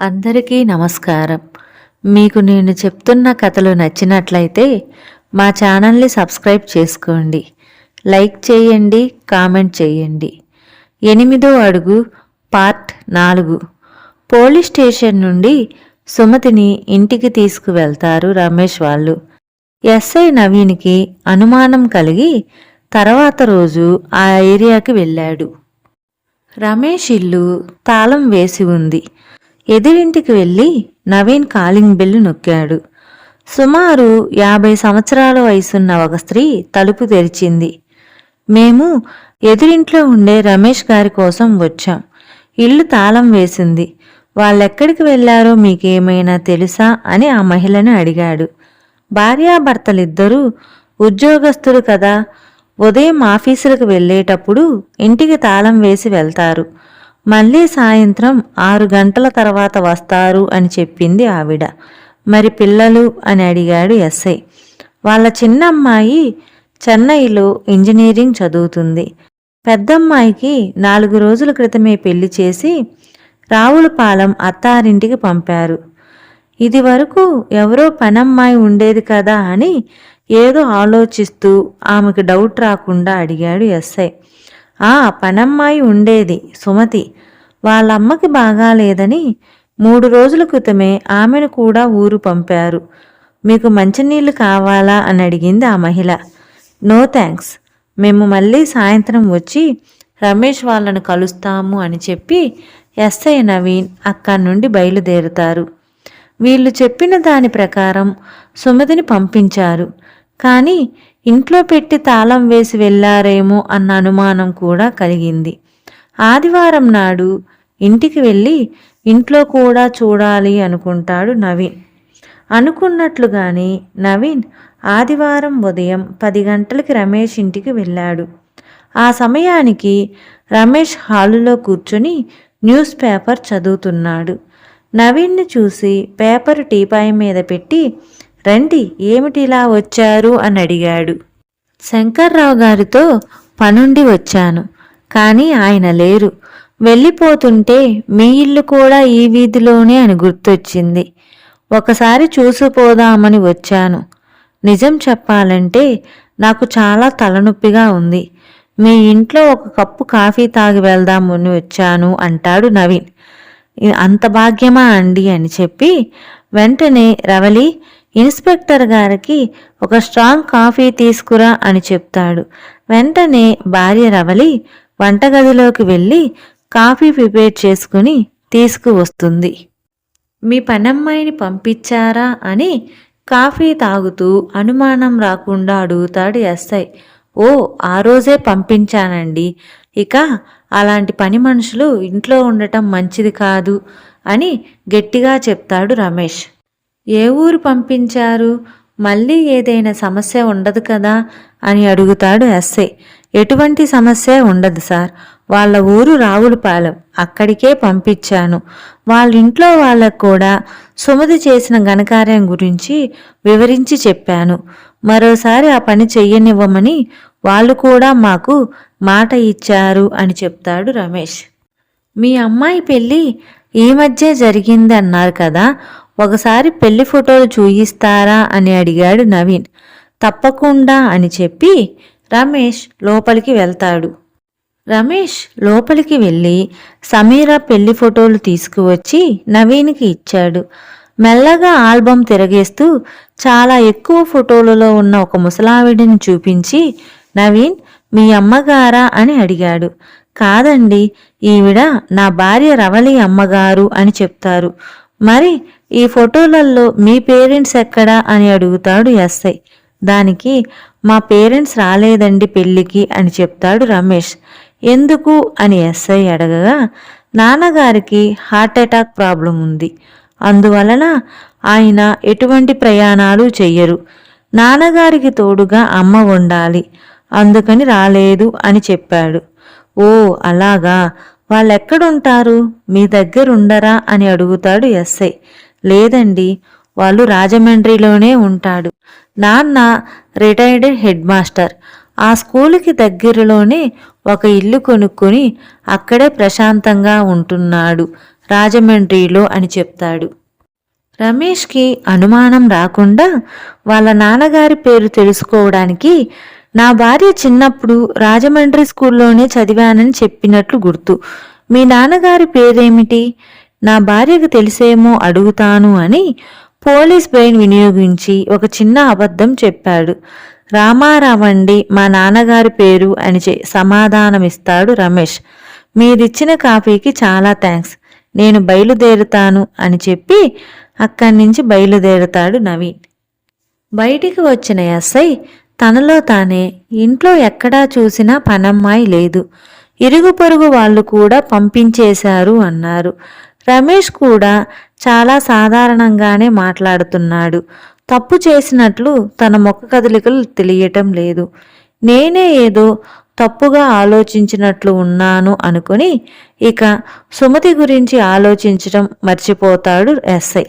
అందరికీ నమస్కారం. మీకు నేను చెప్తున్న కథలు నచ్చినట్లయితే మా ఛానల్ని సబ్స్క్రైబ్ చేసుకోండి. లైక్ చేయండి కామెంట్ చేయండి. ఎనిమిదో అడుగు పార్ట్ నాలుగు. పోలీస్ స్టేషన్ నుండి సుమతిని ఇంటికి తీసుకువెళ్తారు రమేష్ వాళ్ళు. ఎస్ఐ నవీన్కి అనుమానం కలిగి తర్వాత రోజు ఆ ఏరియాకి వెళ్ళాడు. రమేష్ ఇల్లు తాళం వేసి ఉంది. ఎదురింటికి వెళ్ళి నవీన్ కాలింగ్ బెల్లు నొక్కాడు. సుమారు యాభై సంవత్సరాల వయసున్న ఒక స్త్రీ తలుపు తెరిచింది. మేము ఎదురింట్లో ఉండే రమేష్ గారి కోసం వచ్చాం. ఇల్లు తాళం వేసింది. వాళ్ళెక్కడికి వెళ్ళారో మీకేమైనా తెలుసా అని ఆ మహిళను అడిగాడు. భార్యాభర్తలిద్దరూ ఉద్యోగస్తులు కదా ఉదయం ఆఫీసులకు వెళ్ళేటప్పుడు ఇంటికి తాళం వేసి వెళ్తారు. మళ్ళీ సాయంత్రం ఆరు గంటల తర్వాత వస్తారు అని చెప్పింది ఆవిడ. మరి పిల్లలు? అని అడిగాడు ఎస్ఐ. వాళ్ళ చిన్నమ్మాయి చెన్నైలో ఇంజనీరింగ్ చదువుతుంది. పెద్దమ్మాయికి నాలుగు రోజుల క్రితమే పెళ్ళి చేసి రావులపాలెం అత్తారింటికి పంపారు. ఇది వరకు ఎవరో పనమ్మాయి ఉండేది కదా అని ఏదో ఆలోచిస్తూ ఆమెకు డౌట్ రాకుండా అడిగాడు ఎస్ఐ. ఆ పనమ్మాయి ఉండేది సుమతి. వాళ్ళమ్మకి బాగాలేదని మూడు రోజుల క్రితమే ఆమెను కూడా ఊరు పంపారు. మీకు మంచినీళ్ళు కావాలా? అని అడిగింది ఆ మహిళ. నో థ్యాంక్స్ మేము మళ్ళీ సాయంత్రం వచ్చి రమేష్ వాళ్ళను కలుస్తాము అని చెప్పి ఎస్ఐ నవీన్ అక్కడి నుండి బయలుదేరుతారు. వీళ్ళు చెప్పిన దాని ప్రకారం సుమతిని పంపించారు. కానీ ఇంట్లో పెట్టి తాళం వేసి వెళ్ళారేమో అన్న అనుమానం కూడా కలిగింది. ఆదివారం నాడు ఇంటికి వెళ్ళి ఇంట్లో కూడా చూడాలి అనుకుంటాడు నవీన్. అనుకున్నట్లుగానే నవీన్ ఆదివారం ఉదయం పది గంటలకి రమేష్ ఇంటికి వెళ్ళాడు. ఆ సమయానికి రమేష్ హాలులో కూర్చొని న్యూస్ పేపర్ చదువుతున్నాడు. నవీన్ని చూసి పేపర్ టీపాయ్ మీద పెట్టి రండి ఏమిటిలా వచ్చారు? అని అడిగాడు. శంకర్రావు గారితో పనుండి వచ్చాను కానీ ఆయన లేరు. వెళ్ళిపోతుంటే మీ ఇల్లు కూడా ఈ వీధిలోనే అని గుర్తొచ్చింది. ఒకసారి చూసిపోదామని వచ్చాను. నిజం చెప్పాలంటే నాకు చాలా తలనొప్పిగా ఉంది. మీ ఇంట్లో ఒక కప్పు కాఫీ తాగి వెళ్దామని వచ్చాను అంటాడు నవీన్. అంత భాగ్యమా అండి? అని చెప్పి వెంటనే రవలి ఇన్స్పెక్టర్ గారికి ఒక స్ట్రాంగ్ కాఫీ తీసుకురా అని చెప్తాడు. వెంటనే భార్య రవలి వంటగదిలోకి వెళ్ళి కాఫీ ప్రిపేర్ చేసుకుని తీసుకువస్తుంది. మీ పనమ్మాయిని పంపించారా? అని కాఫీ తాగుతూ అనుమానం రాకుండా అడుగుతాడు ఎస్ఐ. ఓ ఆ రోజే పంపించానండి. ఇక అలాంటి పని మనుషులు ఇంట్లో ఉండటం మంచిది కాదు అని గట్టిగా చెప్తాడు రమేష్. ఏ ఊరు పంపించారు? మళ్ళీ ఏదైనా సమస్య ఉండదు కదా? అని అడుగుతాడు ఎస్ఐ ఎటువంటి సమస్య ఉండదు సార్. వాళ్ళ ఊరు రావులపాలెం. అక్కడికే పంపించాను. వాళ్ళ ఇంట్లో వాళ్ళకు కూడా సుమతి చేసిన ఘనకార్యం గురించి వివరించి చెప్పాను. మరోసారి ఆ పని చెయ్యనివ్వమని వాళ్ళు కూడా మాకు మాట ఇచ్చారు అని చెప్తాడు రమేష్. మీ అమ్మాయి పెళ్ళి ఈ మధ్య జరిగింది అన్నారు కదా? ఒకసారి పెళ్ళి ఫోటోలు చూయిస్తారా అని అడిగాడు నవీన్. తప్పకుండా అని చెప్పి రమేష్ లోపలికి వెళ్తాడు. రమేష్ లోపలికి వెళ్ళి సమీర పెళ్ళి ఫోటోలు తీసుకువచ్చి నవీన్కి ఇచ్చాడు. మెల్లగా ఆల్బమ్ తిరగేస్తూ చాలా ఎక్కువ ఫోటోలలో ఉన్న ఒక ముసలావిడిని చూపించి నవీన్ మీ అమ్మగారా? అని అడిగాడు. కాదండి ఈవిడ నా భార్య రవళి అమ్మగారు అని చెప్తారు. మరి ఈ ఫోటోలలో మీ పేరెంట్స్ ఎక్కడా అని అడుగుతాడు ఎస్ఐ దానికి మా పేరెంట్స్ రాలేదండి పెళ్ళికి అని చెప్తాడు రమేష్. ఎందుకు? అని ఎస్ఐ అడగగా నాన్నగారికి హార్ట్ అటాక్ ప్రాబ్లం ఉంది. అందువలన ఆయన ఎటువంటి ప్రయాణాలు చెయ్యరు. నాన్నగారికి తోడుగా అమ్మ ఉండాలి. అందుకని రాలేదు అని చెప్పాడు. ఓ అలాగా. వాళ్ళెక్కడుంటారు? మీ దగ్గరుండరా? అని అడుగుతాడు ఎస్ఐ లేదండి వాళ్ళు రాజమండ్రిలోనే ఉంటాడు. నాన్న రిటైర్డ్ హెడ్ మాస్టర్. ఆ స్కూలుకి దగ్గరలోనే ఒక ఇల్లు కొనుక్కొని అక్కడే ప్రశాంతంగా ఉంటున్నాడు. రాజమండ్రిలో అని చెప్తాడు. రమేష్కి అనుమానం రాకుండా వాళ్ళ నాన్నగారి పేరు తెలుసుకోవడానికి నా భార్య చిన్నప్పుడు రాజమండ్రి స్కూల్లోనే చదివానని చెప్పినట్లు గుర్తు. మీ నాన్నగారి పేరేమిటి? నా భార్యకు తెలిసేమో అడుగుతాను అని పోలీస్ బ్రెయిన్ వినియోగించి ఒక చిన్న అబద్ధం చెప్పాడు. రామారావండి మా నాన్నగారి పేరు అని చె- సమాధానమిస్తాడు రమేష్. మీరిచ్చిన కాపీకి చాలా థ్యాంక్స్ నేను బయలుదేరుతాను అని చెప్పి అక్కడి నుంచి బయలుదేరుతాడు నవీన్. బయటికి వచ్చిన ఎస్ఐ తనలో తానే ఇంట్లో ఎక్కడా చూసినా పనమ్మాయి లేదు. ఇరుగు పొరుగు వాళ్ళు కూడా పంపించేశారు అన్నారు. రమేష్ కూడా చాలా సాధారణంగానే మాట్లాడుతున్నాడు. తప్పు చేసినట్లు తన ముఖ కదలికలు తెలియటం లేదు. నేనే ఏదో తప్పుగా ఆలోచించినట్లు ఉన్నాను అనుకుని ఇక సుమతి గురించి ఆలోచించడం మర్చిపోతాడు ఎస్ఐ.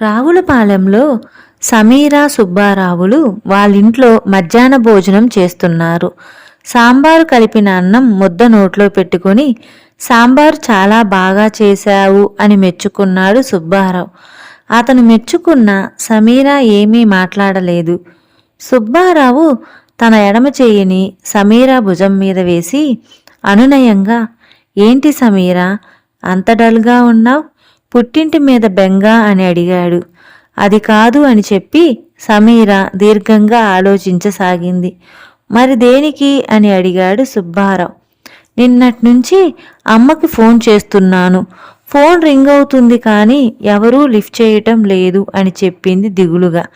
రావులపాలెంలో సమీరా సుబ్బారావులు వాళ్ళింట్లో మధ్యాహ్న భోజనం చేస్తున్నారు. సాంబారు కలిపిన అన్నం ముద్ద నోట్లో పెట్టుకొని సాంబారు చాలా బాగా చేశావు అని మెచ్చుకున్నాడు సుబ్బారావు. అతను మెచ్చుకున్న సమీరా ఏమీ మాట్లాడలేదు. సుబ్బారావు తన ఎడమ చెయ్యిని సమీరా భుజం మీద వేసి అనునయంగా ఏంటి సమీరా అంత డల్గా ఉన్నావు? పుట్టింటి మీద బెంగ అని అడిగాడు. అది కాదు అని చెప్పి సమీర దీర్ఘంగా ఆలోచించసాగింది. మరి దేనికి అని అడిగాడు సుబ్బారావు. నిన్నటి నుంచి అమ్మకి ఫోన్ చేస్తున్నాను. ఫోన్ రింగ్ అవుతుంది కానీ ఎవరూ లిఫ్ట్ చేయటం లేదు అని చెప్పింది దిగులుగా.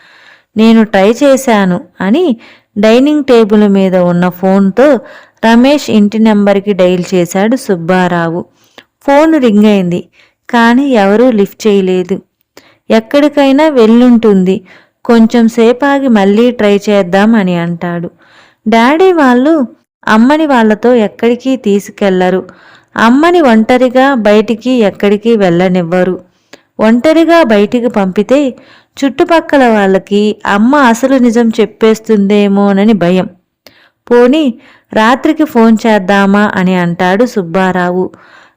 నేను ట్రై చేశాను అని డైనింగ్ టేబుల్ మీద ఉన్న ఫోన్తో రమేష్ ఇంటి నెంబర్కి డైల్ చేశాడు సుబ్బారావు. ఫోన్ రింగ్ అయింది కానీ ఎవరూ లిఫ్ట్ చేయలేదు. ఎక్కడికైనా వెళ్ళుంటుంది. కొంచెం సేపాగి మళ్ళీ ట్రై చేద్దాం అని అంటాడు. డాడీ వాళ్ళు అమ్మని వాళ్ళతో ఎక్కడికి తీసుకెళ్ళరు. అమ్మని ఒంటరిగా బయటికి ఎక్కడికి వెళ్ళనివ్వరు. ఒంటరిగా బయటికి పంపితే చుట్టుపక్కల వాళ్ళకి అమ్మ అసలు నిజం చెప్పేస్తుందేమోనని భయం. పోని రాత్రికి ఫోన్ చేద్దామా అని అంటాడు సుబ్బారావు.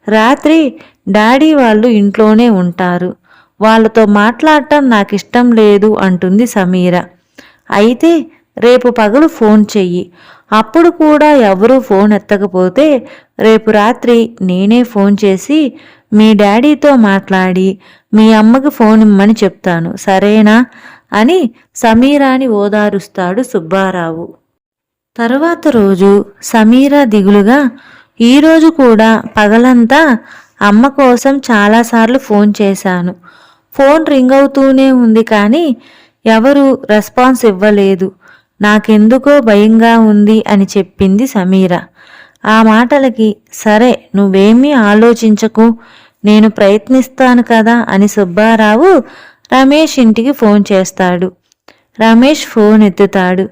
రాత్రి డాడీ వాళ్ళు ఇంట్లోనే ఉంటారు. వాళ్ళతో మాట్లాడటం నాకు ఇష్టం లేదు అంటుంది సమీర. అయితే రేపు పగలు ఫోన్ చెయ్యి. అప్పుడు కూడా ఎవరూ ఫోన్ ఎత్తకపోతే రేపు రాత్రి నేనే ఫోన్ చేసి మీ డాడీతో మాట్లాడి మీ అమ్మకి ఫోన్ ఇమ్మని చెప్తాను సరేనా? అని సమీరాని ఓదారుస్తాడు సుబ్బారావు. తర్వాత రోజు సమీరా దిగులుగా ఈరోజు కూడా పగలంతా అమ్మ కోసం చాలాసార్లు ఫోన్ చేశాను. ఫోన్ రింగ్ అవుతూనే ఉంది కానీ ఎవరు రెస్పాన్స్ ఇవ్వలేదు. నాకెందుకో భయంగా ఉంది అని చెప్పింది సమీర. ఆ మాటలకి సరే నువ్వేమీ ఆలోచించకు నేను ప్రయత్నిస్తాను కదా అని సుబ్బారావు రమేష్ ఇంటికి ఫోన్ చేస్తాడు. రమేష్ ఫోన్ ఎత్తుతాడు.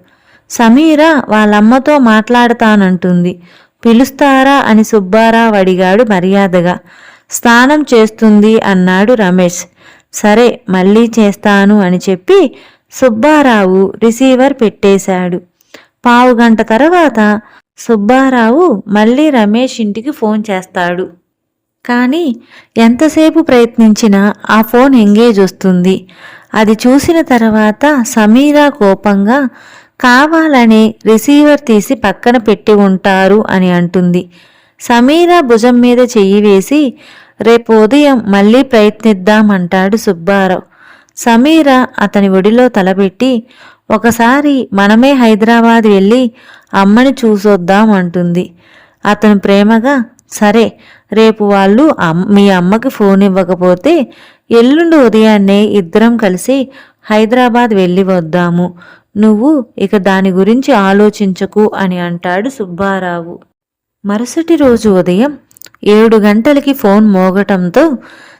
సమీర వాళ్ళమ్మతో మాట్లాడతానంటుంది. పిలుస్తారా అని సుబ్బారావు అడిగాడు మర్యాదగా. స్నానం చేస్తుంది అన్నాడు రమేష్. సరే మళ్ళీ చేస్తాను అని చెప్పి సుబ్బారావు రిసీవర్ పెట్టేశాడు. పావు గంట తర్వాత సుబ్బారావు మళ్ళీ రమేష్ ఇంటికి ఫోన్ చేస్తాడు. కానీ ఎంతసేపు ప్రయత్నించినా ఆ ఫోన్ ఎంగేజ్ వస్తుంది. అది చూసిన తర్వాత సమీరా కోపంగా కావాలని రిసీవర్ తీసి పక్కన పెట్టి ఉంటారు అని అంటుంది. సమీరా భుజం మీద చెయ్యి వేసి రేపు ఉదయం మళ్ళీ ప్రయత్నిద్దామంటాడు సుబ్బారావు సమీర అతని ఒడిలో తలబెట్టి ఒకసారి మనమే హైదరాబాద్ వెళ్ళి అమ్మని చూసొద్దాం అంటుంది అతను ప్రేమగా సరే రేపు వాళ్ళు అమ్- మీ అమ్మకి ఫోన్ ఇవ్వకపోతే ఎల్లుండి ఉదయాన్నే ఇద్దరం కలిసి హైదరాబాద్ వెళ్ళి వద్దాము. నువ్వు ఇక దాని గురించి ఆలోచించకు అని అంటాడు సుబ్బారావు. మరుసటి రోజు ఉదయం ఏడు గంటలకి ఫోన్ మోగటంతో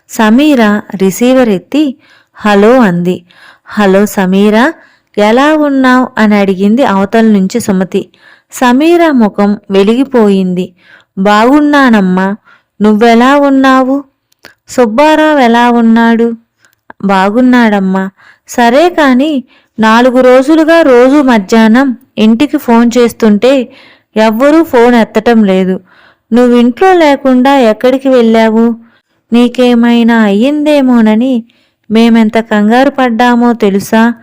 సమీర రిసీవర్ ఎత్తి హలో అంది. హలో సమీరా ఎలా ఉన్నావు? అని అడిగింది అవతల నుంచి సుమతి. సమీర ముఖం వెలిగిపోయింది. బాగున్నానమ్మా నువ్వెలా ఉన్నావు? సుబ్బారావు ఎలా ఉన్నాడు? బాగున్నాడమ్మా. సరే కానీ నాలుగు రోజులుగా రోజు మధ్యాహ్నం ఇంటికి ఫోన్ చేస్తుంటే ఎవ్వరూ ఫోన్ ఎత్తటం లేదు. నువ్వు ఇంట్లో లేకుండా ఎక్కడికి వెళ్ళావు? నీకేమైనా అయ్యిందేమోనని మేమెంత కంగారు పడ్డామో తెలుసా?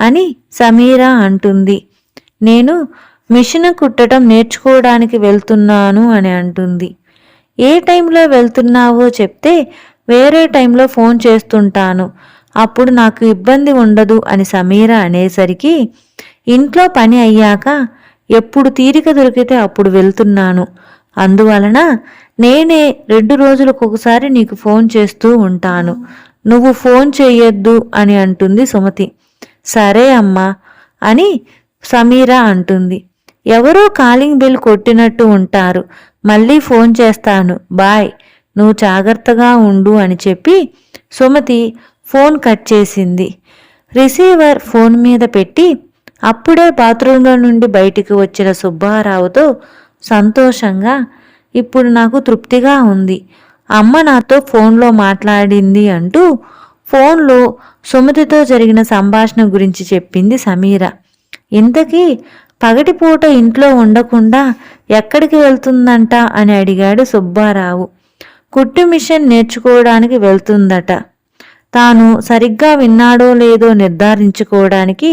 అని సమీరా అంటుంది. నేను మిషన్ కుట్టడం నేర్చుకోవడానికి వెళ్తున్నాను అని అంటుంది. ఏ టైంలో వెళ్తున్నావో చెప్తే వేరే టైంలో ఫోన్ చేస్తుంటాను. అప్పుడు నాకు ఇబ్బంది ఉండదు అని సమీర అనేసరికి ఇంట్లో పని అయ్యాక ఎప్పుడు తీరిక దొరికితే అప్పుడు వెళ్తున్నాను. అందువలన నేనే రెండు రోజులకు ఒకసారి నీకు ఫోన్ చేస్తూ ఉంటాను. నువ్వు ఫోన్ చెయ్యొద్దు అని అంటుంది సుమతి. సరే అమ్మా అని సమీరా అంటుంది. ఎవరో కాలింగ్ బిల్ కొట్టినట్టు ఉంటారు. మళ్ళీ ఫోన్ చేస్తాను. బాయ్. నువ్వు జాగ్రత్తగా ఉండు అని చెప్పి సుమతి ఫోన్ కట్ చేసింది. రిసీవర్ ఫోన్ మీద పెట్టి అప్పుడే బాత్రూంలో నుండి బయటికి వచ్చిన సుబ్బారావుతో సంతోషంగా ఇప్పుడు నాకు తృప్తిగా ఉంది. అమ్మ నాతో ఫోన్లో మాట్లాడింది అంటూ ఫోన్లో సుమతితో జరిగిన సంభాషణ గురించి చెప్పింది సమీర. ఇంతకీ పగటిపూట ఇంట్లో ఉండకుండా ఎక్కడికి వెళ్తుందంట? అని అడిగాడు సుబ్బారావు. కుట్టు మిషన్ నేర్చుకోవడానికి వెళ్తుందట. తాను సరిగ్గా విన్నాడో లేదో నిర్ధారించుకోవడానికి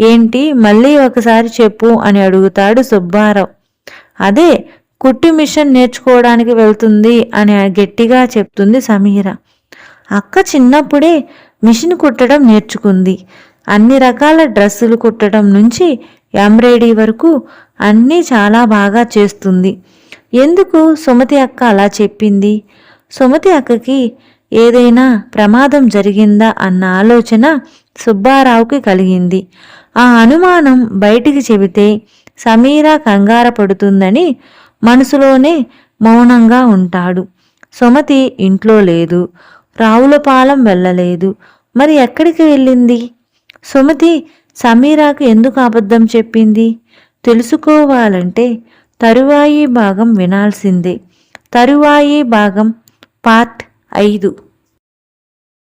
ఏంటి మళ్ళీ ఒకసారి చెప్పు అని అడుగుతాడు సుబ్బారావు. అదే కుట్టి మిషన్ నేర్చుకోవడానికి వెళ్తుంది అని గట్టిగా చెప్తుంది సమీర. అక్క చిన్నప్పుడే మిషన్ కుట్టడం నేర్చుకుంది. అన్ని రకాల డ్రెస్సులు కుట్టడం నుంచి ఎంబ్రాయిడరీ వరకు అన్నీ చాలా బాగా చేస్తుంది. ఎందుకు? సుమతి అక్క అలా చెప్పింది. సుమతి అక్కకి ఏదైనా ప్రమాదం జరిగిందా అన్న ఆలోచన సుబ్బారావుకి కలిగింది. ఆ అనుమానం బయటికి చెబితే సమీరా కంగార పడుతుందని మనసులోనే మౌనంగా ఉంటాడు. సుమతి ఇంట్లో లేదు. రావులపాలెం వెళ్ళలేదు. మరి ఎక్కడికి వెళ్ళింది? సుమతి సమీరాకు ఎందుకు అబద్ధం చెప్పింది? తెలుసుకోవాలంటే తరువాయి భాగం వినాల్సిందే. తరువాయి భాగం పార్ట్ ఐదు